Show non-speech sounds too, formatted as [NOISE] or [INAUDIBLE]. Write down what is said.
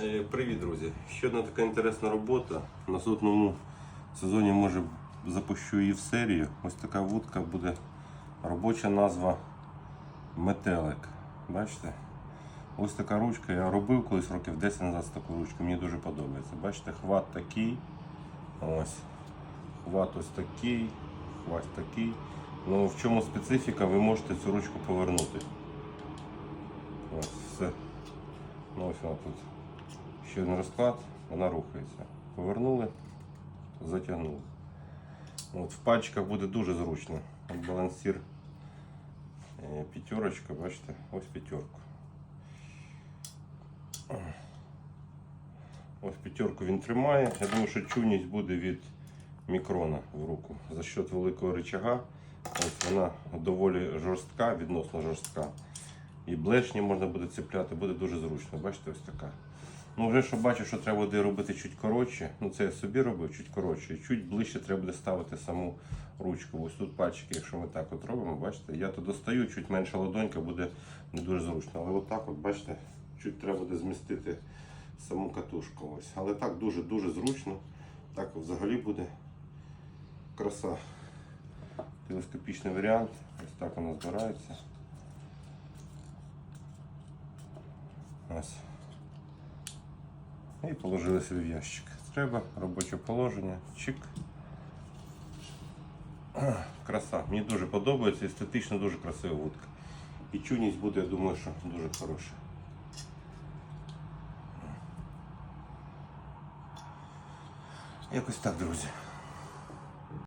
Е, Привіт, друзі! Ще одна така інтересна робота. В наступному сезоні може запущу її в серію. Ось така вудка буде робоча назва метелик. Бачите? Ось така ручка. Я робив колись років 10 назад таку ручку. Мені дуже подобається. Бачите, хват такий. Ось. Хват ось такий, хват такий. Ну в чому специфіка, ви можете цю ручку повернути. Ось все. Ну ось вона тут. Ще один розклад, вона рухається. Повернули, затягнули. От, в пальчиках буде дуже зручно. Балансір е, п'ятерочка, бачите, ось п'ятерку. Ось п'ятерку він тримає. Я думаю, що чуйність буде від мікрона в руку. За счет великого рычага. Ось вона доволі жорстка, відносно жорстка. І блешні можна буде цепляти, буде дуже зручно. Бачите, ось така. Ну, вже що бачу, що треба буде робити чуть коротше. Ну це я собі робив чуть коротше. Чуть ближче треба буде ставити саму ручку. Ось тут пальчики, якщо ми так от робимо, бачите, я то достаю, чуть менша ладонька буде не дуже зручно. Але отак, от, бачите, чуть треба буде змістити саму катушку. Ось. Але так дуже-дуже зручно. Так взагалі буде краса. Телескопічний варіант. Ось так воно збирається. Ось. І положили собі в ящик. Треба, робоче положення, чик. [CLEARS THROAT] Краса. Мені дуже подобається, естетично дуже красива вудка. І чуність буде, я думаю, що дуже хороша. Якось так, друзі.